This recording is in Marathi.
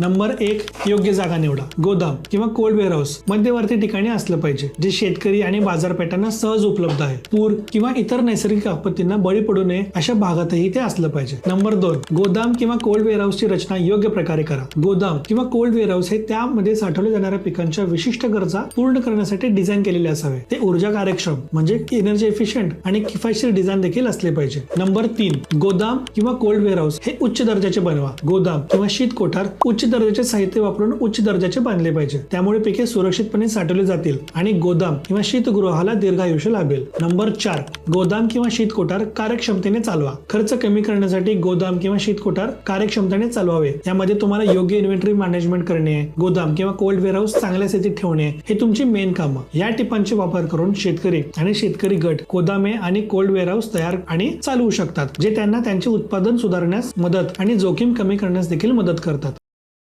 नंबर एक योग्य जागा निवडा. गोदाम किंवा कोल्ड वेअरहाऊस मध्यवर्ती ठिकाणी असलं पाहिजे जे शेतकरी आणि बाजारपेठांना सहज उपलब्ध आहे. पूर किंवा इतर नैसर्गिक आपत्तींना बळी पडू नये अशा भागातही ते असलं पाहिजे. नंबर दोन गोदाम किंवा कोल्ड वेअरहाऊसची रचना योग्य प्रकारे करा. गोदाम किंवा कोल्ड वेअरहाऊस हे त्यामध्ये साठवल्या जाणाऱ्या पिकांच्या विशिष्ट गरजा पूर्ण करण्यासाठी डिझाईन केलेले असावे. ते ऊर्जा कार्यक्षम म्हणजे एनर्जी एफिशियंट आणि किफायतशीर डिझाईन देखील असले पाहिजे. नंबर तीन गोदाम किंवा कोल्ड वेअरहाऊस हे उच्च दर्जाचे बनवा. गोदाम किंवा शीत कोठार उच्च दर्जाचे साहित्य वापरून उच्च दर्जाचे बांधले पाहिजे. त्यामुळे पिके सुरक्षितपणे साठवली जातील आणि गोदाम किंवा शीतगृहाला दीर्घायुष्य लाभेल. नंबर चार गोदाम किंवा शीत कोठार कार्यक्षमतेने चालवा. खर्च कमी करण्यासाठी गोदाम किंवा शीत कोठार कार्यक्षमतेने चालवावे. यामध्ये तुम्हाला योग्य इन्व्हेंटरी मॅनेजमेंट करणे गोदाम किंवा कोल्ड वेअरहाऊस चांगल्या स्थितीत ठेवणे हे तुमची मेन कामं. या टिपांचे वापर करून शेतकरी आणि शेतकरी गट गोदामे आणि कोल्ड वेअरहाऊस तयार आणि चालवू शकतात जे त्यांना त्यांचे उत्पादन सुधारण्यास मदत आणि जोखीम कमी करण्यास देखील मदत करतात.